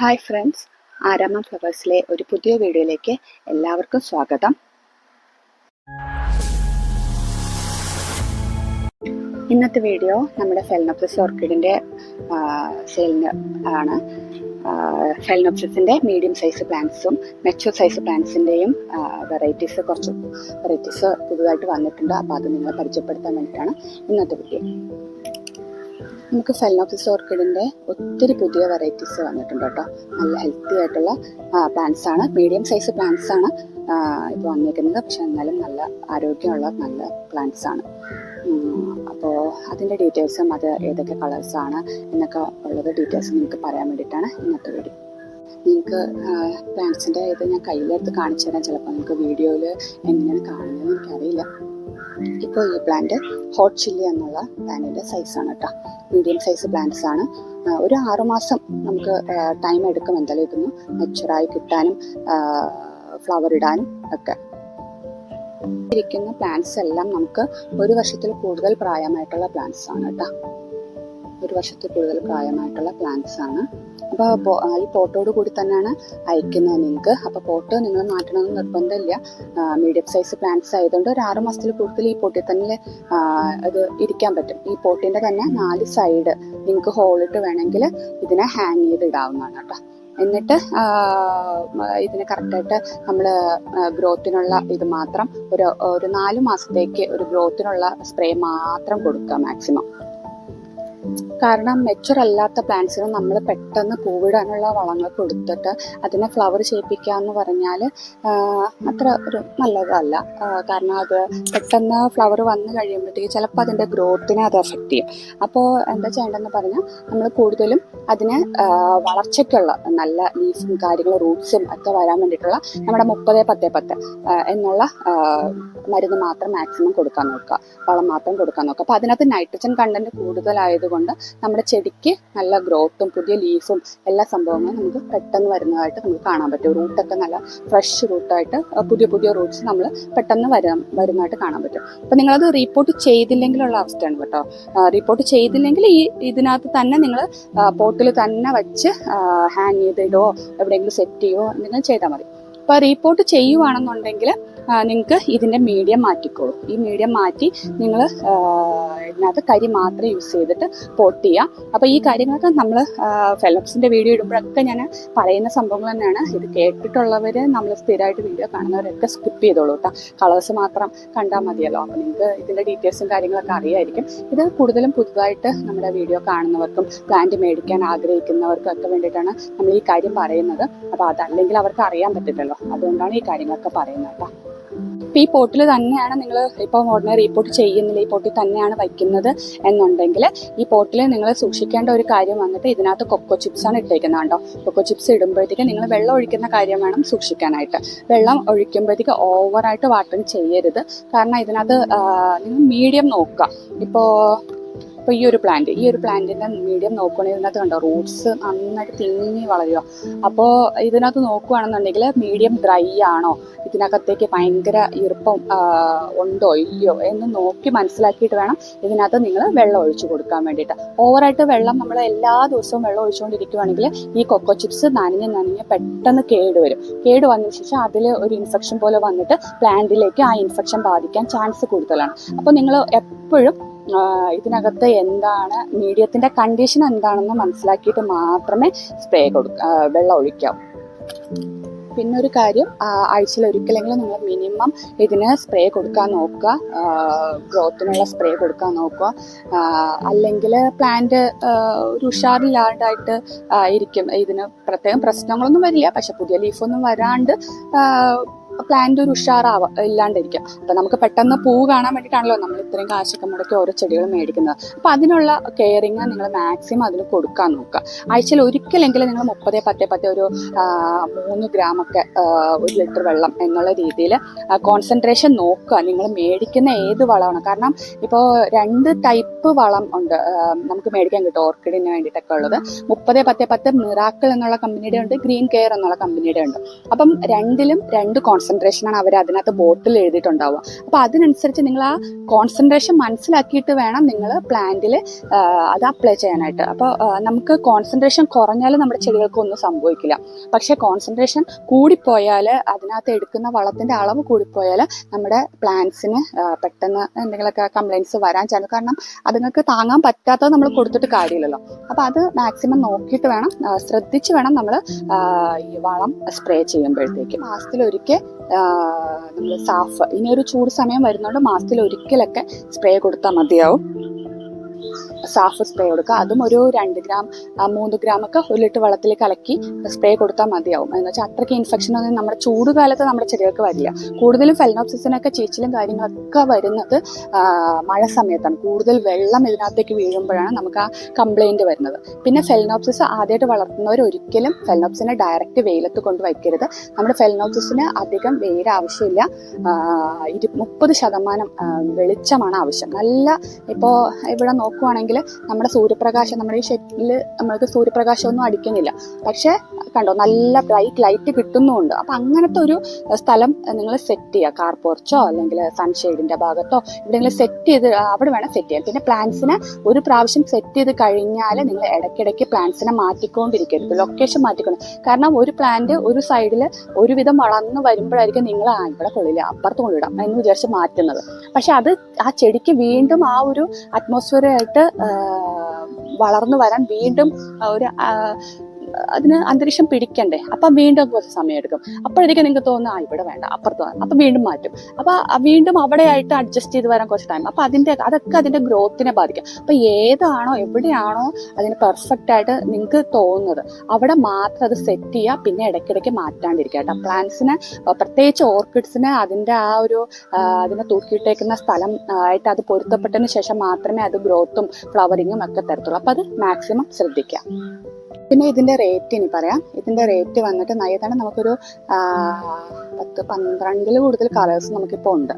Hi friends ആരാമ ഫ്ലവേഴ്സിലെ ഒരു പുതിയ വീഡിയോയിലേക്ക് എല്ലാവർക്കും സ്വാഗതം. ഇന്നത്തെ വീഡിയോ നമ്മുടെ ഫെലനോപ്സിസ് ഓർക്കിഡിന്റെ സെയിലിന് ആണ്. ഫെലനോപ്സിസിന്റെ മീഡിയം സൈസ് പ്ലാന്റ്സും മെച്ചൂർ സൈസ് പ്ലാന്റ്സിന്റെയും വെറൈറ്റീസ് കുറച്ച് വെറൈറ്റീസ് പുതുതായിട്ട് വന്നിട്ടുണ്ട്. അപ്പോൾ അത് നിങ്ങളെ പരിചയപ്പെടുത്താൻ വേണ്ടിയിട്ടാണ് ഇന്നത്തെ വീഡിയോ. നമുക്ക് ഫെലനോപ്സിസ് ഓർക്കിഡിന്റെ ഒത്തിരി പുതിയ വെറൈറ്റീസ് വന്നിട്ടുണ്ട് കേട്ടോ. നല്ല ഹെൽത്തി ആയിട്ടുള്ള പ്ലാന്റ്സ് ആണ്. മീഡിയം സൈസ് പ്ലാന്റ്സ് ആണ് ഇപ്പോൾ വന്നിരിക്കുന്നത്. പക്ഷെ എന്നാലും നല്ല ആരോഗ്യമുള്ള നല്ല പ്ലാന്റ്സ് ആണ്. അപ്പോൾ അതിന്റെ ഡീറ്റെയിൽസും അത് ഏതൊക്കെ കളേഴ്സാണ് എന്നൊക്കെ ഉള്ളത് ഡീറ്റെയിൽസ് നിങ്ങൾക്ക് പറയാൻ വേണ്ടിയിട്ടാണ് ഇന്നത്തെ വീഡിയോ നിങ്ങൾക്ക് പ്ലാന്റ്സിന്റെ ഇത് ഞാൻ കയ്യിലെടുത്ത് കാണിച്ചു തരാം ചിലപ്പോൾ നിങ്ങൾക്ക് വീഡിയോയിൽ എങ്ങനെയാണ് കാണുന്നതെന്ന് എനിക്കറിയില്ല. ഇപ്പോൾ ഈ പ്ലാന്റ് ഹോട്ട് ചില്ലി എന്നുള്ള പ്ലാന്റിന്റെ സൈസാണ് കേട്ടോ മീഡിയം സൈസ് പ്ലാന്റ്സ് ആണ്. ഒരു ആറുമാസം നമുക്ക് ടൈം എടുക്കും എന്തായാലും ഇതൊന്ന് മെച്ചുറായി കിട്ടാനും ഫ്ലവർ ഇടാനും ഒക്കെ. ഇരിക്കുന്ന പ്ലാന്റ്സ് എല്ലാം നമുക്ക് ഒരു വർഷത്തിൽ കൂടുതൽ പ്രായമായിട്ടുള്ള പ്ലാന്റ്സ് ആണ് കേട്ടോ ഒരു വർഷത്തിൽ കൂടുതൽ പ്രായമായിട്ടുള്ള പ്ലാന്റ്സ് ആണ്. അപ്പോൾ ഈ പോട്ടോട് കൂടി തന്നെയാണ് അയക്കുന്നത് നിങ്ങൾക്ക്. അപ്പോൾ പോട്ട് നിങ്ങൾ മാറ്റണമെന്ന് നിർബന്ധമില്ല. മീഡിയം സൈസ് പ്ലാന്റ്സ് ആയതുകൊണ്ട് ഒരു ആറ് മാസത്തിൽ കൂടുതൽ ഈ പോട്ടിൽ തന്നെ അത് ഇരിക്കാൻ പറ്റും. ഈ പോട്ടിന്റെ തന്നെ നാല് സൈഡ് നിങ്ങൾക്ക് ഹോളിട്ട് വേണമെങ്കിൽ ഇതിനെ ഹാങ് ചെയ്ത് ഇടാവുന്നതാണ് കേട്ടോ. എന്നിട്ട് ഇതിന് കറക്റ്റായിട്ട് നമ്മൾ ഗ്രോത്തിനുള്ള ഇത് മാത്രം ഒരു ഒരു നാല് മാസത്തേക്ക് ഒരു ഗ്രോത്തിനുള്ള സ്പ്രേ മാത്രം കൊടുക്കുക മാക്സിമം കാരണം മെച്ചുർ അല്ലാത്ത പ്ലാന്റ്സിന് നമ്മൾ പെട്ടെന്ന് പൂവിടാനുള്ള വളങ്ങൾ കൊടുത്തിട്ട് അതിനെ ഫ്ലവർ ചെയ്യിപ്പിക്കുക എന്ന് പറഞ്ഞാൽ അത്ര ഒരു നല്ലതല്ല. കാരണം അത് പെട്ടെന്ന് ഫ്ലവർ വന്നു കഴിയുമ്പോഴത്തേക്ക് ചിലപ്പോൾ അതിന്റെ ഗ്രോത്തിനെ അത് എഫക്റ്റ് ചെയ്യും. അപ്പോൾ എന്താ ചെയ്യേണ്ടതെന്ന് പറഞ്ഞാൽ നമ്മൾ കൂടുതലും അതിന് വളർച്ചയ്ക്കുള്ള നല്ല ലീഫും കാര്യങ്ങളും റൂട്ട്സും ഒക്കെ വരാൻ വേണ്ടിയിട്ടുള്ള നമ്മുടെ മുപ്പത് പത്ത് പത്ത് എന്നുള്ള മരുന്ന് മാത്രം മാക്സിമം കൊടുക്കാൻ നോക്കുക. വളം മാത്രം കൊടുക്കാൻ നോക്കുക. അപ്പോൾ അതിനകത്ത് നൈട്രജൻ കണ്ടന്റ് കൂടുതലായതുകൊണ്ട് നമ്മുടെ ചെടിക്ക് നല്ല ഗ്രോത്തും പുതിയ ലീഫും എല്ലാ സംഭവങ്ങളും നമുക്ക് പെട്ടെന്ന് വരുന്നതായിട്ട് നമുക്ക് കാണാൻ പറ്റും. റൂട്ടൊക്കെ നല്ല ഫ്രഷ് റൂട്ടായിട്ട് പുതിയ പുതിയ റൂട്ട്സ് നമ്മൾ പെട്ടെന്ന് വരാൻ വരുന്നതായിട്ട് കാണാൻ പറ്റും. അപ്പം നിങ്ങളത് റിപ്പോർട്ട് ചെയ്തില്ലെങ്കിലുള്ള അവസ്ഥയാണ് കേട്ടോ. റിപ്പോർട്ട് ചെയ്തില്ലെങ്കിൽ ഈ ഇതിനകത്ത് തന്നെ നിങ്ങൾ പോർട്ടിൽ തന്നെ വെച്ച് ഹാങ് ചെയ്തിടോ എവിടെയെങ്കിലും സെറ്റ് ചെയ്യോ എന്തെങ്കിലും ചെയ്താൽ മതി. അപ്പോൾ റിപ്പോർട്ട് ചെയ്യുവാണെന്നുണ്ടെങ്കിൽ നിങ്ങൾക്ക് ഇതിന്റെ മീഡിയം മാറ്റിക്കോളൂ. ഈ മീഡിയം മാറ്റി നിങ്ങൾ ഇതിനകത്ത് കരി മാത്രം യൂസ് ചെയ്തിട്ട് പോട്ട് ചെയ്യുക അപ്പോൾ ഈ കാര്യങ്ങളൊക്കെ നമ്മൾ ഫെലപ്സിന്റെ വീഡിയോ ഇടുമ്പോഴൊക്കെ ഞാൻ പറയുന്ന സംഭവങ്ങൾ തന്നെയാണ്. ഇത് കേട്ടിട്ടുള്ളവർ നമ്മൾ സ്ഥിരമായിട്ട് വീഡിയോ കാണുന്നവരൊക്കെ സ്കിപ്പ് ചെയ്തോളൂ കേട്ടോ കളേഴ്സ് മാത്രം കണ്ടാൽ മതിയല്ലോ. അപ്പോൾ നിങ്ങൾക്ക് ഇതിന്റെ ഡീറ്റെയിൽസും കാര്യങ്ങളൊക്കെ അറിയായിരിക്കും. ഇത് കൂടുതലും പുതുതായിട്ട് നമ്മുടെ വീഡിയോ കാണുന്നവർക്കും പ്ലാന്റ് മേടിക്കാൻ ആഗ്രഹിക്കുന്നവർക്കും ഒക്കെ വേണ്ടിയിട്ടാണ് നമ്മൾ ഈ കാര്യം പറയുന്നത്. അപ്പോൾ അതല്ലെങ്കിൽ അവർക്ക് അറിയാൻ പറ്റില്ലല്ലോ അതുകൊണ്ടാണ് ഈ കാര്യങ്ങളൊക്കെ പറയുന്നത് കേട്ടോ ഇപ്പം ഈ പോട്ടിൽ തന്നെയാണ് നിങ്ങൾ ഇപ്പം ഉടനെ റിപ്പോർട്ട് ചെയ്യുന്നില്ല ഈ പോട്ടിൽ തന്നെയാണ് വയ്ക്കുന്നത് എന്നുണ്ടെങ്കിൽ ഈ പോട്ടിൽ നിങ്ങൾ സൂക്ഷിക്കേണ്ട ഒരു കാര്യം വന്നിട്ട് ഇതിനകത്ത് കൊക്കോ ചിപ്സ് ആണ് ഇട്ടേക്കുന്നത് കേട്ടോ. കൊക്കോ ചിപ്സ് ഇടുമ്പോഴത്തേക്ക് നിങ്ങൾ വെള്ളം ഒഴിക്കുന്ന കാര്യം വേണം സൂക്ഷിക്കാനായിട്ട്. വെള്ളം ഒഴിക്കുമ്പോഴത്തേക്ക് ഓവറായിട്ട് വാട്ടറിങ് ചെയ്യരുത്. കാരണം ഇതിനകത്ത് നിങ്ങൾ മീഡിയം നോക്കുക. ഇപ്പോൾ ഇപ്പോൾ ഈ ഒരു പ്ലാന്റ് ഈ ഒരു പ്ലാന്റിന്റെ മീഡിയം നോക്കുകയാണെങ്കിൽ ഇതിനകത്ത് കണ്ടോ റൂട്ട്സ് നന്നായിട്ട് തിങ്ങി വളരുക അപ്പോൾ ഇതിനകത്ത് നോക്കുകയാണെന്നുണ്ടെങ്കിൽ മീഡിയം ഡ്രൈ ആണോ ഇതിനകത്തേക്ക് ഭയങ്കര ഈർപ്പം ഉണ്ടോ ഇല്ലയോ എന്ന് നോക്കി മനസ്സിലാക്കിയിട്ട് വേണം ഇതിനകത്ത് നിങ്ങൾ വെള്ളം ഒഴിച്ചു കൊടുക്കാൻ വേണ്ടിയിട്ട്. ഓവറായിട്ട് വെള്ളം നമ്മൾ എല്ലാ ദിവസവും വെള്ളം ഒഴിച്ചുകൊണ്ടിരിക്കുകയാണെങ്കിൽ ഈ കൊക്കോ ചിപ്സ് നനഞ്ഞ് നനഞ്ഞ് പെട്ടെന്ന് കേട് വരും. കേട് വന്നതിന് ശേഷം അതിൽ ഒരു ഇൻഫെക്ഷൻ പോലെ വന്നിട്ട് പ്ലാന്റിലേക്ക് ആ ഇൻഫെക്ഷൻ ബാധിക്കാൻ ചാൻസ് കൂടുതലാണ്. അപ്പോൾ നിങ്ങൾ എപ്പോഴും ഇതിനകത്ത് എന്താണ് മീഡിയത്തിന്റെ കണ്ടീഷൻ എന്താണെന്ന് മനസ്സിലാക്കിയിട്ട് മാത്രമേ സ്പ്രേ കൊടുക്ക വെള്ളം ഒഴിക്കാവൂ പിന്നെ ഒരു കാര്യം ആഴ്ചയിൽ ഒരിക്കലെങ്കിലും നിങ്ങൾ മിനിമം ഇതിന് സ്പ്രേ കൊടുക്കാൻ നോക്കുക ഗ്രോത്തിനുള്ള സ്പ്രേ കൊടുക്കാൻ നോക്കുക അല്ലെങ്കിൽ പ്ലാന്റ് ഒരു ഉഷാറില്ലാണ്ടായിട്ട് ഇരിക്കും. ഇതിന് പ്രത്യേകം പ്രശ്നങ്ങളൊന്നും വരില്ല. പക്ഷെ പുതിയ ലീഫൊന്നും വരാണ്ട് പ്ലാന്റ് ഒരു ഉഷാറാവ ഇല്ലാണ്ടിരിക്കും. അപ്പം നമുക്ക് പെട്ടെന്ന് പൂ കാണാൻ വേണ്ടിയിട്ടാണല്ലോ നമ്മൾ ഇത്രയും കാശൊക്കെ മുടക്കി ഓരോ ചെടികൾ മേടിക്കുന്നത്. അപ്പം അതിനുള്ള കെയറിങ് നിങ്ങൾ മാക്സിമം അതിന് കൊടുക്കാൻ നോക്കുക. ആഴ്ചയിൽ ഒരിക്കലെങ്കിലും നിങ്ങൾ മുപ്പത് പത്ത് പത്ത് ഒരു മൂന്ന് ഗ്രാമൊക്കെ ഒരു ലിറ്റർ വെള്ളം എന്നുള്ള രീതിയിൽ കോൺസെൻട്രേഷൻ നോക്കുക. നിങ്ങൾ മേടിക്കുന്ന ഏത് വളമാണ്? കാരണം ഇപ്പോൾ രണ്ട് ടൈപ്പ് വളം ഉണ്ട് നമുക്ക് മേടിക്കാൻ കിട്ടും. ഓർക്കിഡിന് വേണ്ടിയിട്ടൊക്കെ ഉള്ളത്. മുപ്പത് പത്ത് പത്ത് മിറാക്കിൾ എന്നുള്ള കമ്പനിയുടെ ഉണ്ട് ഗ്രീൻ കെയർ എന്നുള്ള കമ്പനിയുടെ ഉണ്ട് അപ്പം രണ്ടിലും രണ്ട് കോൺസെൻട്രേഷൻ കോൺസെൻട്രേഷനാണ് അവർ അതിനകത്ത് ബോട്ടിൽ എഴുതിയിട്ടുണ്ടാവുക. അപ്പോൾ അതിനനുസരിച്ച് നിങ്ങൾ ആ കോൺസെൻട്രേഷൻ മനസ്സിലാക്കിയിട്ട് വേണം നിങ്ങൾ പ്ലാന്റിൽ അത് അപ്ലൈ ചെയ്യാനായിട്ട്. അപ്പോൾ നമുക്ക് കോൺസെൻട്രേഷൻ കുറഞ്ഞാൽ നമ്മുടെ ചെടികൾക്ക് ഒന്നും സംഭവിക്കില്ല. പക്ഷേ കോൺസെൻട്രേഷൻ കൂടിപ്പോയാൽ അതിനകത്ത് എടുക്കുന്ന വളത്തിന്റെ അളവ് കൂടിപ്പോയാൽ നമ്മുടെ പ്ലാന്റ്സിന് പെട്ടെന്ന് എന്തെങ്കിലുമൊക്കെ കംപ്ലയിൻസ് വരാൻ ചാൻസ് കാരണം അതുങ്ങൾക്ക് താങ്ങാൻ പറ്റാത്തത് നമ്മൾ കൊടുത്തിട്ട് കാര്യമില്ലല്ലോ. അപ്പോൾ അത് മാക്സിമം നോക്കിയിട്ട് വേണം ശ്രദ്ധിച്ചു വേണം നമ്മൾ ഈ വളം സ്പ്രേ ചെയ്യുമ്പോഴത്തേക്ക്. മാസത്തിൽ ഒരിക്കൽ നമ്മൾ സാഫ് ഇനി ഒരു ചൂട് സമയം വരുന്നതുകൊണ്ട് മാസത്തിൽ ഒരിക്കലൊക്കെ സ്പ്രേ കൊടുത്താൽ മതിയാവും. സാഫ് സ്പ്രേ കൊടുക്കുക. അതും ഒരു രണ്ട് ഗ്രാം മൂന്ന് ഗ്രാം ഒക്കെ ഒരു ലിറ്റർ വെള്ളത്തിൽ കലക്കി സ്പ്രേ കൊടുത്താൽ മതിയാവും. എന്ന് വെച്ചാൽ അത്രയ്ക്ക് ഇൻഫെക്ഷൻ ഒന്നും നമ്മുടെ ചൂട് കാലത്ത് നമ്മുടെ ചെടികൾക്ക് വരില്ല. കൂടുതലും ഫെലനോപ്സിസിനൊക്കെ ചീച്ചിലും കാര്യങ്ങളൊക്കെ വരുന്നത് മഴ സമയത്താണ്. കൂടുതൽ വെള്ളം ഇതിനകത്തേക്ക് വീഴുമ്പോഴാണ് നമുക്ക് ആ കംപ്ലൈന്റ് വരുന്നത്. പിന്നെ ഫെലനോപ്സിസ് ആദ്യമായിട്ട് വളർത്തുന്നവർ ഒരിക്കലും ഫെലനോപ്സിനെ ഡയറക്റ്റ് വെയിലത്ത് കൊണ്ട് വയ്ക്കരുത്. നമ്മുടെ ഫെലനോപ്സിസിന് അധികം വെയിൽ ആവശ്യമില്ല. ഇരു മുപ്പത് ശതമാനം വെളിച്ചമാണ് ആവശ്യം. നല്ല ഇപ്പോൾ ഇവിടെ നോക്കുവാണെങ്കിൽ നമ്മുടെ സൂര്യപ്രകാശം നമ്മുടെ ഈ ഷെറ്റിൽ നമ്മൾക്ക് സൂര്യപ്രകാശമൊന്നും അടിക്കുന്നില്ല. പക്ഷേ കണ്ടോ നല്ല ബ്രൈറ്റ് ലൈറ്റ് കിട്ടുന്നുമുണ്ട് അപ്പം അങ്ങനത്തെ ഒരു സ്ഥലം നിങ്ങൾ സെറ്റ് ചെയ്യുക. കാർ പോർച്ചോ അല്ലെങ്കിൽ സൺഷെയ്ഡിന്റെ ഭാഗത്തോ എവിടെയെങ്കിലും സെറ്റ് ചെയ്ത് അവിടെ വേണം സെറ്റ് ചെയ്യാൻ. പിന്നെ പ്ലാന്റ്സിനെ ഒരു പ്രാവശ്യം സെറ്റ് ചെയ്ത് കഴിഞ്ഞാൽ നിങ്ങൾ ഇടയ്ക്കിടയ്ക്ക് പ്ലാന്റ്സിനെ മാറ്റിക്കൊണ്ടിരിക്കരുത്. ലൊക്കേഷൻ മാറ്റിക്കൊണ്ട്. കാരണം ഒരു പ്ലാന്റ് ഒരു സൈഡിൽ ഒരുവിധം വളർന്ന് വരുമ്പോഴായിരിക്കും നിങ്ങൾ ആ ഇവിടെ കൊള്ളില്ല അപ്പുറത്ത് കൊണ്ടിടാം എന്ന് വിചാരിച്ച് മാറ്റുന്നത്. പക്ഷെ അത് ആ ചെടിക്ക് വീണ്ടും ആ ഒരു അറ്റ്മോസ്ഫിയറായിട്ട് വളർന്നു വരാൻ വീണ്ടും ഒരു അതിന് അന്തരീക്ഷം പിടിക്കണ്ടേ? അപ്പം വീണ്ടും കുറച്ച് സമയം എടുക്കും അപ്പോഴത്തേക്കും നിങ്ങൾക്ക് തോന്നുന്നു ആ ഇവിടെ വേണ്ട. അപ്പുറത്ത് വേണം. അപ്പം വീണ്ടും മാറ്റും. അപ്പം വീണ്ടും അവിടെ ആയിട്ട് അഡ്ജസ്റ്റ് ചെയ്ത് വരാൻ കുറച്ച് ടൈം അപ്പം അതിന്റെ അതൊക്കെ അതിന്റെ ഗ്രോത്തിനെ ബാധിക്കും. അപ്പം ഏതാണോ എവിടെയാണോ അതിന് പെർഫെക്റ്റ് ആയിട്ട് നിങ്ങൾക്ക് തോന്നുന്നത് അവിടെ മാത്രം അത് സെറ്റ് ചെയ്യുക പിന്നെ ഇടയ്ക്കിടയ്ക്ക് മാറ്റാണ്ടിരിക്കുക കേട്ടോ. പ്ലാന്റ്സിന് പ്രത്യേകിച്ച് ഓർക്കിഡ്സിന് അതിന്റെ ആ ഒരു അതിനെ തൂക്കിയിട്ടേക്കുന്ന സ്ഥലം ആയിട്ട് അത് പൊരുത്തപ്പെട്ടതിന് ശേഷം മാത്രമേ അത് ഗ്രോത്തും ഫ്ലവറിങ്ങും ഒക്കെ തരത്തുള്ളൂ. അപ്പോൾ അത് മാക്സിമം ശ്രദ്ധിക്കുക. പിന്നെ ഇതിന്റെ റേറ്റ് ഇനി പറയാം. ഇതിന്റെ റേറ്റ് വന്നിട്ട് നയതാണ് നമുക്കൊരു പത്ത് പന്ത്രണ്ടിൽ കൂടുതൽ കളേഴ്സ് നമുക്കിപ്പോൾ ഉണ്ട്.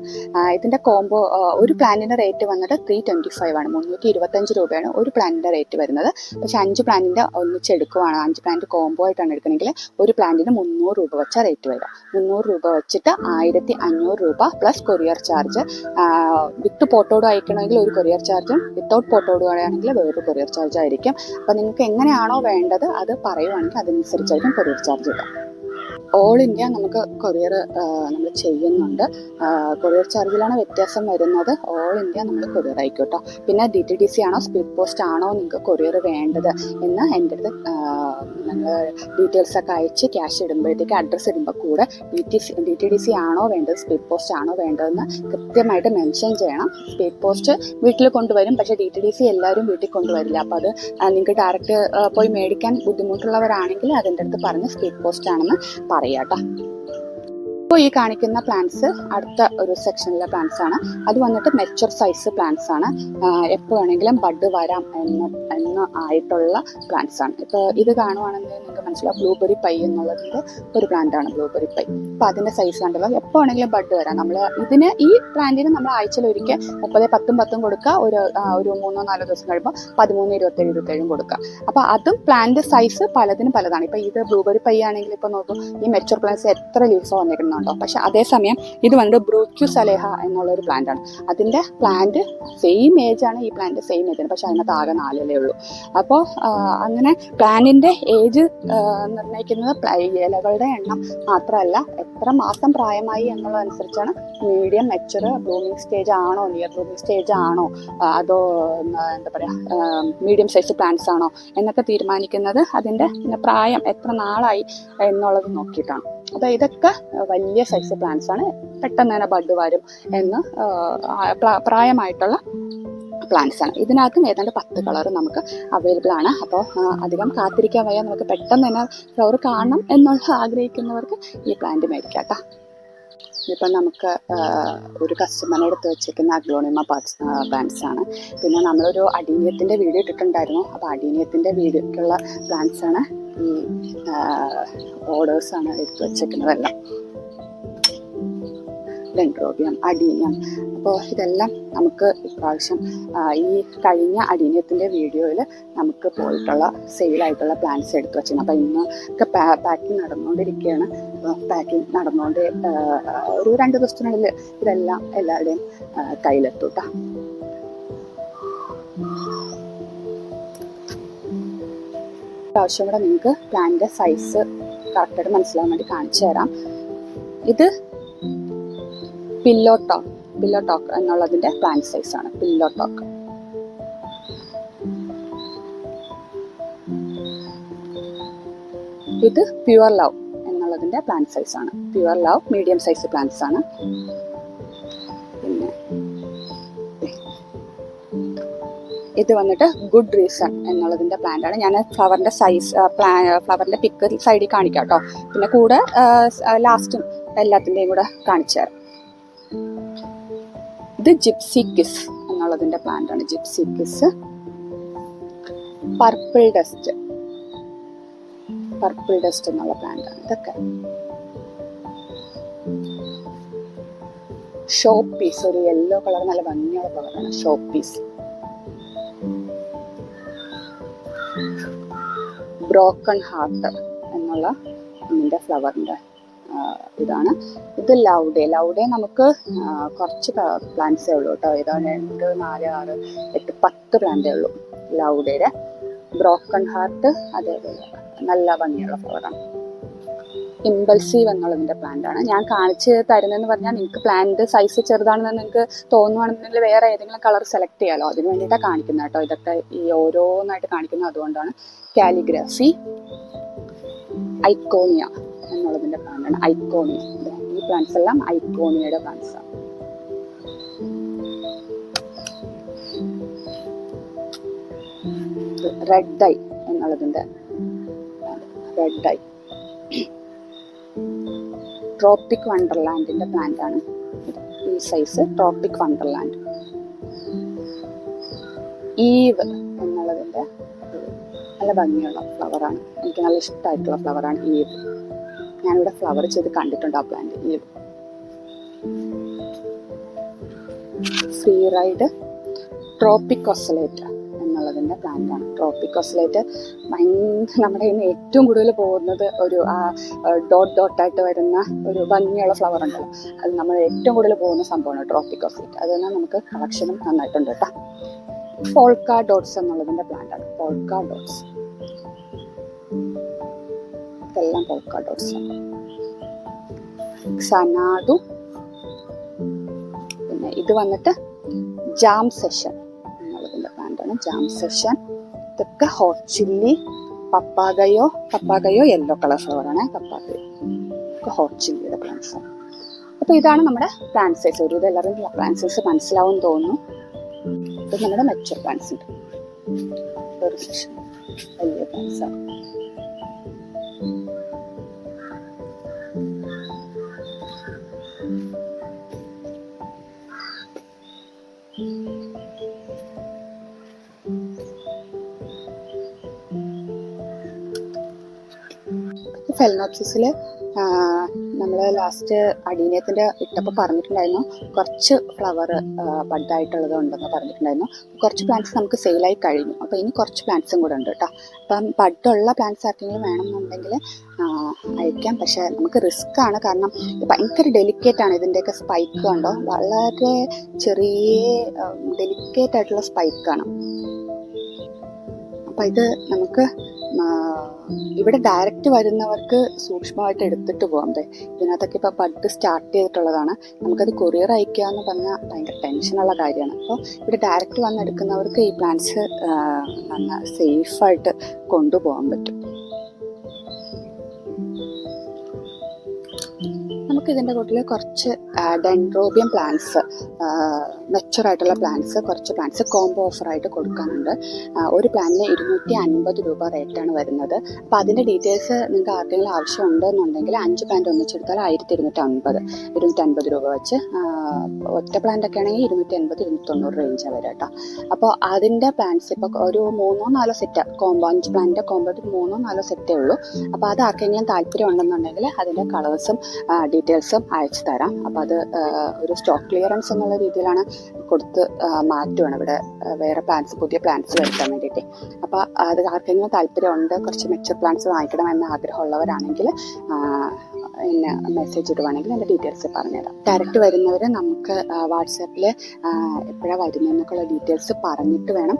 ഇതിന്റെ കോംബോ ഒരു പ്ലാന്റിന്റെ റേറ്റ് വന്നിട്ട് ത്രീ ട്വന്റി ഫൈവ് ആണ്. മുന്നൂറ്റി ഇരുപത്തഞ്ച് രൂപയാണ് ഒരു പ്ലാന്റിന്റെ റേറ്റ് വരുന്നത്. പക്ഷെ അഞ്ച് പ്ലാന്റിന്റെ ഒന്നിച്ച് എടുക്കുവാണ് അഞ്ച് പ്ലാന്റ് കോംബോ ആയിട്ടാണ് എടുക്കണമെങ്കിൽ ഒരു പ്ലാന്റിന് മുന്നൂറ് രൂപ വെച്ച റേറ്റ് വരിക. മുന്നൂറ് രൂപ വെച്ചിട്ട് ആയിരത്തി അഞ്ഞൂറ് രൂപ പ്ലസ് കൊറിയർ ചാർജ് വിത്ത് പോട്ടോട് അയക്കണമെങ്കിൽ ഒരു കൊറിയർ ചാർജും വിത്തൗട്ട് പോട്ടോട് ആണെങ്കിൽ വേറൊരു കൊറിയർ ചാർജ് ആയിരിക്കും. അപ്പോൾ നിങ്ങൾക്ക് എങ്ങനെയാണോ വേണ്ടത് അത് പറയുവാണെങ്കിൽ അതനുസരിച്ചായിരിക്കും കൊറിയർ ചാർജ് ഇടുക. ഓൾ ഇന്ത്യ നമുക്ക് കൊറിയർ നമ്മൾ ചെയ്യുന്നുണ്ട്. കൊറിയർ ചാർജിലാണ് വ്യത്യാസം വരുന്നത്. ഓൾ ഇന്ത്യ നമ്മൾ കൊറിയർ അയക്കും കേട്ടോ പിന്നെ ഡി ടി ഡി സി ആണോ സ്പീഡ് പോസ്റ്റ് ആണോ നിങ്ങൾക്ക് കൊറിയർ വേണ്ടത് എന്ന് എന്റെ അടുത്ത് നിങ്ങൾ ഡീറ്റെയിൽസ് ഒക്കെ അയച്ച് ക്യാഷ് ഇടുമ്പോഴത്തേക്ക് അഡ്രസ്സ് ഇടുമ്പോൾ കൂടെ D T C D T D C ആണോ വേണ്ടത് സ്പീഡ് പോസ്റ്റ് ആണോ വേണ്ടതെന്ന് കൃത്യമായിട്ട് മെൻഷൻ ചെയ്യണം. സ്പീഡ് പോസ്റ്റ് വീട്ടിൽ കൊണ്ടുവരും പക്ഷേ ഡി ടി ഡി സി എല്ലാവരും വീട്ടിൽ കൊണ്ടുവരില്ല. അപ്പോൾ അത് നിങ്ങൾക്ക് ഡയറക്റ്റ് പോയി മേടിക്കാൻ ബുദ്ധിമുട്ടുള്ളവരാണെങ്കിൽ അതിന്റെ അടുത്ത് പറഞ്ഞ് സ്പീഡ് പോസ്റ്റ് ആണെന്ന് പറയാം കേട്ടോ ഇപ്പോൾ ഈ കാണിക്കുന്ന പ്ലാന്റ്സ് അടുത്ത ഒരു സെക്ഷനിലെ പ്ലാന്റ്സ് ആണ്. അത് വന്നിട്ട് മെച്ചർ സൈസ് പ്ലാന്റ്സ് ആണ്. എപ്പോൾ വേണമെങ്കിലും ബഡ് വരാം എന്ന് എന്ന് ആയിട്ടുള്ള പ്ലാന്റ്സ് ആണ്. ഇപ്പോൾ ഇത് കാണുവാണെങ്കിൽ നിങ്ങൾക്ക് മനസ്സിലാവും. ബ്ലൂബെറി പൈ എന്നുള്ളതിന്റെ ഒരു പ്ലാന്റ് ആണ് ബ്ലൂബെറി പൈ അപ്പോൾ അതിന്റെ സൈസ് കണ്ടല്ലോ. എപ്പോൾ വേണമെങ്കിലും ബഡ് വരാം. നമ്മൾ ഇതിന് ഈ പ്ലാന്റിന് നമ്മൾ ആഴ്ചയിൽ ഒരിക്കൽ മുപ്പത് പത്തും പത്തും കൊടുക്കുക. ഒരു ഒരു മൂന്നോ നാലോ ദിവസം കഴിയുമ്പോൾ പതിമൂന്ന് ഇരുപത്തേഴ് ഇരുപത്തേഴും കൊടുക്കുക. അപ്പോൾ അതും പ്ലാന്റ് സൈസ് പലതിനും പലതാണ്. ഇപ്പോൾ ഇത് ബ്ലൂബെറി പൈ ആണെങ്കിൽ ഇപ്പോൾ നോക്കും ഈ മെച്ചൂർ പ്ലാന്റ്സ് എത്ര ലീസോ ലീവ്സ് വന്നിരിക്കുന്നുണ്ടോ പക്ഷെ അതേസമയം ഇത് വന്നിട്ട് ബ്രൂക്യു സലേഹ എന്നുള്ള ഒരു പ്ലാന്റ് ആണ്. അതിന്റെ പ്ലാന്റ് സെയിം ഏജ് ആണ് ഈ പ്ലാന്റ് സെയിം ഏജ് ആണ് പക്ഷെ അതിനകത്ത് ആകെ നാലിലേ ഉള്ളൂ. അപ്പോൾ അങ്ങനെ പ്ലാന്റിന്റെ ഏജ് നിർണയിക്കുന്നത് ഇലകളുടെ എണ്ണം മാത്രമല്ല എത്ര മാസം പ്രായമായി എന്നുള്ളതനുസരിച്ചാണ് മീഡിയം മെച്ചർ ബ്ലൂമിങ് സ്റ്റേജ് ആണോ നിയർ ബ്ലൂമിങ് സ്റ്റേജ് ആണോ അതോ എന്താ പറയുക മീഡിയം സൈസ് പ്ലാന്റ്സ് ആണോ എന്നൊക്കെ തീരുമാനിക്കുന്നത് അതിന്റെ പ്രായം എത്ര നാളായി എന്നുള്ളത് നോക്കിയിട്ടാണ്. അപ്പോൾ ഇതൊക്കെ വലിയ സൈസ് പ്ലാന്റ്സ് ആണ്. പെട്ടെന്ന് തന്നെ ബഡ് വരും എന്ന് പ്രായമായിട്ടുള്ള പ്ലാന്റ്സ് ആണ്. ഇതിനകത്തും ഏതാണ്ട് പത്ത് കളർ നമുക്ക് അവൈലബിൾ ആണ്. അപ്പോൾ അധികം കാത്തിരിക്കാൻ വയ്യ. നമുക്ക് പെട്ടെന്ന് തന്നെ ഫ്ലവർ കാണണം എന്നുള്ള ആഗ്രഹിക്കുന്നവർക്ക് ഈ പ്ലാന്റ് മേടിക്കാം കേട്ടോ ഇപ്പം നമുക്ക് ഒരു കസ്റ്റമറിനെ എടുത്ത് വെച്ചിരിക്കുന്ന അഗ്ലോണിമ പാർട്സ് പ്ലാന്റ്സ് ആണ്. പിന്നെ നമ്മളൊരു അടീനിയത്തിന്റെ വീഡിയോ ഇട്ടിട്ടുണ്ടായിരുന്നു. അപ്പോൾ അടീനിയത്തിന്റെ വീഡിയോക്കുള്ള പ്ലാന്റ്സ് ആണ്. ഈ ഓർഡേഴ്സാണ് എടുത്ത് വച്ചേക്കുന്നതെല്ലാം ഡെൻഡ്രോബിയം അഡീനിയം. അപ്പോൾ ഇതെല്ലാം നമുക്ക് ഇപ്രാവശ്യം ഈ കഴിഞ്ഞ അഡീനിയത്തിന്റെ വീഡിയോയിൽ നമുക്ക് പോയിട്ടുള്ള സെയിലായിട്ടുള്ള പ്ലാന്റ്സ് എടുത്തു വെച്ചിരുന്നു. അപ്പോൾ ഇന്ന് ഒക്കെ പാക്കിംഗ് നടന്നുകൊണ്ടിരിക്കുകയാണ്. പാക്കിംഗ് നടന്നുകൊണ്ട് ഒരു രണ്ട് ദിവസത്തിനുള്ളിൽ ഇതെല്ലാം എല്ലാവരുടെയും കയ്യിലെത്തൂട്ടാ പ്രാവശ്യം കൂടെ നിങ്ങൾക്ക് പ്ലാന്റിന്റെ സൈസ് കറക്റ്റായിട്ട് മനസ്സിലാവാൻ വേണ്ടി കാണിച്ചു തരാം. ഇത് പില്ലോ ടോക്ക് പില്ലോ ടോക്ക് എന്നുള്ളതിന്റെ പ്ലാന്റ് ആണ്. പില്ലോ ടോക്ക് ഇത് പ്യുവർ ലവ് എന്നുള്ളതിന്റെ പ്ലാന്റ് ആണ്. Pure love medium size plants ആണ്. പിന്നെ ഇത് വന്നിട്ട് ഗുഡ് റീസൺ എന്നുള്ളതിന്റെ പ്ലാന്റാണ് ഞാൻ ഫ്ലവറിന്റെ സൈസ് പ്ലാ ഫ്ലവറിന്റെ പിക്ക് സൈഡിൽ കാണിക്കാം കേട്ടോ പിന്നെ കൂടെ ലാസ്റ്റും എല്ലാത്തിന്റെയും കൂടെ കാണിച്ചു തരാം. ഇത് ജിപ്സി കിസ് എന്നുള്ളതിന്റെ പ്ലാന്റാണ് gypsy kiss purple dust purple dust എന്നുള്ള പ്ലാന്റാണ് ഇതൊക്കെ. ഷോപ്പ് പീസ് ഒരു യെല്ലോ കളർ നല്ല ഭംഗിയുള്ള കളറാണ് ഷോപ്പ് പീസ് ബ്രോക്കൺ ഹാർട്ട് എന്നുള്ള ഇതിന്റെ ഫ്ലവറിന്റെ ഇതാണ്. ഇത് ലൗഡേ. ലൗഡേ നമുക്ക് കുറച്ച് പ്ലാന്റ്സേ ഉള്ളൂ കേട്ടോ. ഇതാ രണ്ട് നാല് ആറ് എട്ട് പത്ത് പ്ലാന്റേ ഉള്ളൂ ലൗഡേയുടെ ബ്രോക്കൺ ഹാർട്ട് അതേപോലെ നല്ല ഭംഗിയുള്ള ഫ്ലവറാണ് ഇമ്പൾസീവ് എന്നുള്ളതിന്റെ പ്ലാന്റ് ആണ് ഞാൻ കാണിച്ച് തരുന്നതെന്ന് പറഞ്ഞാൽ നിങ്ങൾക്ക് പ്ലാന്റ് സൈസ് ചെറുതാണെന്ന് നിങ്ങൾക്ക് തോന്നുവാണെന്നുണ്ടെങ്കിൽ വേറെ ഏതെങ്കിലും കളർ സെലക്ട് ചെയ്യാലോ. അതിന് വേണ്ടിയിട്ടാണ് കാണിക്കുന്നത് കേട്ടോ. ഇതൊക്കെ ഈ ഓരോന്നായിട്ട് കാണിക്കുന്നത് അതുകൊണ്ടാണ്. കാലിഗ്രാഫി ഐക്കോണിയ എന്നുള്ളതിന്റെ പ്ലാന്റ് ആണ് ഐക്കോണിയ ഈ പ്ലാന്റ്സ് എല്ലാം ഐക്കോണിയയുടെ പ്ലാന്റ്സ് ആണ് റെഡ് ഐ എന്നുള്ളതിന്റെ റെഡ് ഐ ട്രോപ്പിക് വണ്ടർലാൻഡിന്റെ പ്ലാന്റ് ആണ്. ഈ സൈസ് ട്രോപ്പിക് വണ്ടർലാൻഡ് ഈവ് എന്നുള്ളതിന്റെ ഒരു നല്ല ഭംഗിയുള്ള ഫ്ലവറാണ് എനിക്ക് നല്ല ഇഷ്ടമായിട്ടുള്ള ഫ്ലവറാണ് ഈവ് ഞാനിവിടെ ഫ്ലവർ ചെയ്ത് കണ്ടിട്ടുണ്ട് ആ plant eve free ride tropic ocellate എന്നുള്ളതിന്റെ പ്ലാന്റാണ്. ആണ് ട്രോപ്പിക് ഓസ്ലേറ്റ് ഭയങ്കര നമ്മുടെ നിന്ന് ഏറ്റവും കൂടുതൽ പോകുന്നത് ഒരു ആ ഡോട്ട് ഡോട്ടായിട്ട് വരുന്ന ഒരു ഭംഗിയുള്ള ഫ്ലവർ ഉണ്ടല്ലോ. അത് നമ്മൾ ഏറ്റവും കൂടുതൽ പോകുന്ന സംഭവമാണ് ട്രോപ്പിക് ഓസ്ലേറ്റ് അത് തന്നെ നമുക്ക് കളക്ഷനും നന്നായിട്ടുണ്ട് കേട്ടോ. പോൾക്ക ഡോട്ട്സ് എന്നുള്ളതിന്റെ പ്ലാന്റാണ്. ആണ് പോൾക്ക ഡോട്ട്സ് ഇതെല്ലാം പോൾക്ക ഡോട്ട്സ് സനാദു പിന്നെ ഇത് വന്നിട്ട് ജാം സെഷൻ ആണ് ജാം സെഷൻ ഇതൊക്കെ ഹോട്ട് ചില്ലി പപ്പാകയോ പപ്പാകയോ യെല്ലോ കളർ ഫ്ലവറാണ് പപ്പാകയോ ഒക്കെ ഹോട്ട് ചില്ലിയുടെ പ്ലാന്റ്സ് അപ്പൊ ഇതാണ് നമ്മുടെ പ്ലാന്റ് സൈസ് ഒരു ഇതെല്ലാവരും പ്ലാന്റ് സൈസ് മനസ്സിലാവും തോന്നുന്നു. ഇത് നമ്മുടെ മെച്ചർ പ്ലാന്റ്സ് ഉണ്ട്. ഒരു സെഷൻ വലിയ പ്ലാന്റ്സ് ഫെലനോപ്സിസിൽ നമ്മൾ ലാസ്റ്റ് അടീനയത്തിന്റെ ഇട്ടപ്പോൾ പറഞ്ഞിട്ടുണ്ടായിരുന്നു കുറച്ച് ഫ്ലവർ ബഡായിട്ടുള്ളത് ഉണ്ടെന്ന് പറഞ്ഞിട്ടുണ്ടായിരുന്നു. കുറച്ച് പ്ലാന്റ്സ് നമുക്ക് സെയിലായി കഴിഞ്ഞു. അപ്പോൾ ഇനി കുറച്ച് പ്ലാന്റ്സും കൂടെ ഉണ്ട് കേട്ടോ അപ്പം ബഡുള്ള പ്ലാന്റ്സ് ആർക്കെങ്കിലും വേണമെന്നുണ്ടെങ്കിൽ അയക്കാം. പക്ഷേ നമുക്ക് റിസ്ക് ആണ്. കാരണം ഭയങ്കര ഡെലിക്കേറ്റ് ആണ് ഇതിന്റെയൊക്കെ സ്പൈക്ക് ഉണ്ടോ വളരെ ചെറിയ ഡെലിക്കേറ്റ് ആയിട്ടുള്ള സ്പൈക്കാണ് അപ്പം ഇത് നമുക്ക് ഇവിടെ ഡയറക്റ്റ് വരുന്നവർക്ക് സൂക്ഷ്മമായിട്ട് എടുത്തിട്ട് പോകാം ദേ. ഇതിനകത്തൊക്കെ ഇപ്പോൾ പട്ട് സ്റ്റാർട്ട് ചെയ്തിട്ടുള്ളതാണ്. നമുക്കത് കൊറിയർ അയക്കുക എന്ന് പറഞ്ഞാൽ ഭയങ്കര ടെൻഷനുള്ള കാര്യമാണ്. അപ്പോൾ ഇവിടെ ഡയറക്റ്റ് വന്നെടുക്കുന്നവർക്ക് ഈ പ്ലാന്റ്സ് നന്ന സേഫായിട്ട് കൊണ്ടുപോകാൻ പറ്റും. നമുക്ക് ഇതിന്റെ കൂട്ടിൽ കുറച്ച് ഡെൻഡ്രോബിയം പ്ലാന്റ്സ് മെച്ചുവർ ആയിട്ടുള്ള പ്ലാൻസ് കുറച്ച് പ്ലാൻസ് കോംബോ ഓഫറായിട്ട് കൊടുക്കാനുണ്ട്. ഒരു പ്ലാനിന് ഇരുന്നൂറ്റി അൻപത് രൂപ റേറ്റാണ് വരുന്നത്. അപ്പോൾ അതിന്റെ ഡീറ്റെയിൽസ് നിങ്ങൾക്ക് ആർക്കെങ്കിലും ആവശ്യം ഉണ്ടെന്നുണ്ടെങ്കിൽ അഞ്ച് പ്ലാന്റ് ഒന്നിച്ചെടുത്താൽ ആയിരത്തി ഇരുന്നൂറ്റി അൻപത് ഇരുന്നൂറ്റി അൻപത് രൂപ വെച്ച് ഒറ്റ പ്ലാന്റ് ഒക്കെ ആണെങ്കിൽ ഇരുന്നൂറ്റി അൻപത് ഇരുന്നൂറ്റി തൊണ്ണൂറ് റേഞ്ചാണ് വരിക കേട്ടോ. അപ്പോൾ അതിന്റെ പ്ലാൻസ് ഇപ്പോൾ ഒരു മൂന്നോ നാലോ സെറ്റ് കോംബോ അഞ്ച് പ്ലാന്റിന്റെ കോംബോ മൂന്നോ നാലോ സെറ്റേ ഉള്ളൂ. അപ്പോൾ അത് ആർക്കെങ്കിലും താല്പര്യം ഉണ്ടെന്നുണ്ടെങ്കിൽ അതിന്റെ കളേഴ്സും ഡീറ്റെയിൽസും അയച്ചു തരാം. അപ്പോൾ അത് ഒരു സ്റ്റോക്ക് ക്ലിയറൻസ് എന്നുള്ള രീതിയിലാണ് കൊടുത്ത് മാറ്റുവാണ്. ഇവിടെ വേറെ പ്ലാന്റ്സ് പുതിയ പ്ലാന്റ്സ് വരുത്താൻ വേണ്ടിയിട്ട്. അപ്പോൾ അത് ആർക്കെങ്കിലും താല്പര്യമുണ്ട് കുറച്ച് മെച്ചർ പ്ലാന്റ്സ് വാങ്ങിക്കണം എന്ന് ആഗ്രഹമുള്ളവരാണെങ്കിൽ എന്നെ മെസ്സേജ് ഇടുവാണെങ്കിൽ എന്റെ ഡീറ്റെയിൽസ് പറഞ്ഞുതരാം. ഡയറക്റ്റ് വരുന്നവർ നമുക്ക് വാട്സാപ്പിൽ എപ്പോഴാണ് വരുന്നതെന്നൊക്കെയുള്ള ഡീറ്റെയിൽസ് പറഞ്ഞിട്ട് വേണം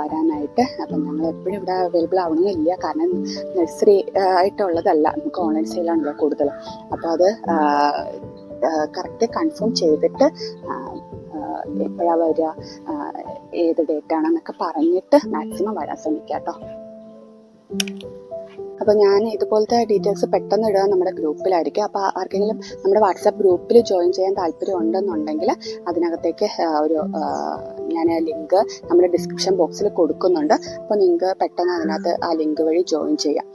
വരാനായിട്ട്. അപ്പം ഞങ്ങൾ എപ്പോഴും ഇവിടെ അവൈലബിൾ ആവണമെന്നില്ല കാരണം നഴ്സറി ആയിട്ടുള്ളതല്ല. നമുക്ക് ഓൺലൈൻ സെയിലാണല്ലോ കൂടുതലും. അപ്പോൾ അത് കറക്റ്റ് കൺഫേം ചെയ്തിട്ട് എപ്പോഴാണ് വരിക? ഏത് ഡേറ്റ് ആണെന്നൊക്കെ പറഞ്ഞിട്ട് മാക്സിമം വരാൻ ശ്രമിക്കാം കേട്ടോ. അപ്പോൾ ഞാൻ ഇതുപോലത്തെ ഡീറ്റെയിൽസ് പെട്ടെന്ന് ഇടുക നമ്മുടെ ഗ്രൂപ്പിലായിരിക്കും. അപ്പോൾ ആർക്കെങ്കിലും നമ്മുടെ വാട്സാപ്പ് ഗ്രൂപ്പിൽ ജോയിൻ ചെയ്യാൻ താല്പര്യം ഉണ്ടെന്നുണ്ടെങ്കിൽ അതിനകത്തേക്ക് ഒരു ഞാൻ ലിങ്ക് നമ്മുടെ ഡിസ്ക്രിപ്ഷൻ ബോക്സിൽ കൊടുക്കുന്നുണ്ട്. അപ്പോൾ നിങ്ങൾക്ക് പെട്ടെന്ന് അതിനകത്ത് ആ ലിങ്ക് വഴി ജോയിൻ ചെയ്യാം.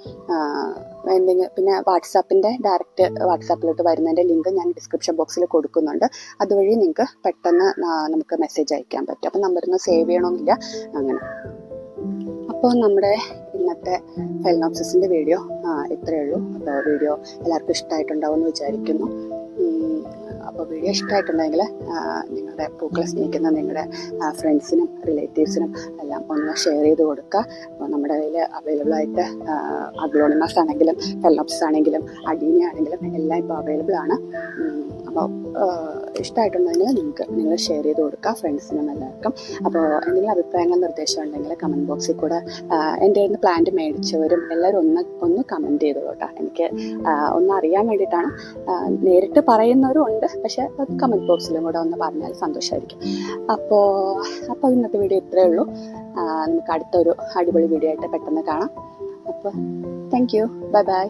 എന്തെങ്കിലും പിന്നെ വാട്സാപ്പിന്റെ ഡയറക്റ്റ് വാട്സാപ്പിലോട്ട് വരുന്നതിന്റെ ലിങ്ക് ഞാൻ ഡിസ്ക്രിപ്ഷൻ ബോക്സിൽ കൊടുക്കുന്നുണ്ട്. അതുവഴി നിങ്ങൾക്ക് പെട്ടെന്ന് നമുക്ക് മെസ്സേജ് അയക്കാൻ പറ്റും. അപ്പോൾ നമ്പറൊന്നും സേവ് ചെയ്യണമെന്നില്ല അങ്ങനെ. അപ്പോൾ നമ്മുടെ ഇന്നത്തെ ഫെൽനോപ്സിന്റെ വീഡിയോ ഇത്രയേ ഉള്ളൂ. അപ്പോൾ വീഡിയോ എല്ലാവർക്കും ഇഷ്ടമായിട്ടുണ്ടാവും എന്ന് വിചാരിക്കുന്നു. അപ്പോൾ വീഡിയോ ഇഷ്ടമായിട്ടുണ്ടെങ്കിൽ നിങ്ങളുടെ പൂക്കളെ സ്നേഹിക്കുന്ന നിങ്ങളുടെ ഫ്രണ്ട്സിനും റിലേറ്റീവ്സിനും എല്ലാം ഒന്ന് ഷെയർ ചെയ്ത് കൊടുക്കുക. അപ്പോൾ നമ്മുടെ കയ്യിൽ അവൈലബിൾ ആയിട്ട് അഗ്ലോണിമസ് ആണെങ്കിലും ഫെലോപ്സ് ആണെങ്കിലും അഡീനി ആണെങ്കിലും എല്ലാം ഇപ്പോൾ അവൈലബിൾ ആണ്. അപ്പോൾ ഇഷ്ടമായിട്ടുണ്ടെങ്കിൽ നിങ്ങൾക്ക് നിങ്ങൾ ഷെയർ ചെയ്ത് കൊടുക്കുക ഫ്രണ്ട്സിനും എല്ലാവർക്കും അപ്പോൾ എന്തെങ്കിലും അഭിപ്രായങ്ങൾ നിർദ്ദേശം ഉണ്ടെങ്കിൽ കമന്റ് ബോക്സിൽ കൂടെ എന്റെ നിന്ന് പ്ലാന്റ് മേടിച്ചവരും എല്ലാവരും ഒന്ന് ഒന്ന് കമന്റ് ചെയ്തോട്ടോ എനിക്ക് ഒന്ന് അറിയാൻ വേണ്ടിയിട്ടാണ്. നേരിട്ട് പറയുന്നവരും ഉണ്ട് പക്ഷേ കമന്റ് ബോക്സിലും കൂടെ ഒന്ന് പറഞ്ഞാൽ സന്തോഷമായിരിക്കും അപ്പോൾ അപ്പോൾ ഇന്നത്തെ വീഡിയോ ഇത്രയേ ഉള്ളൂ. നമുക്ക് അടുത്തൊരു അടിപൊളി വീഡിയോ ആയിട്ട് പെട്ടെന്ന് കാണാം. അപ്പോൾ താങ്ക് യു ബൈ ബൈ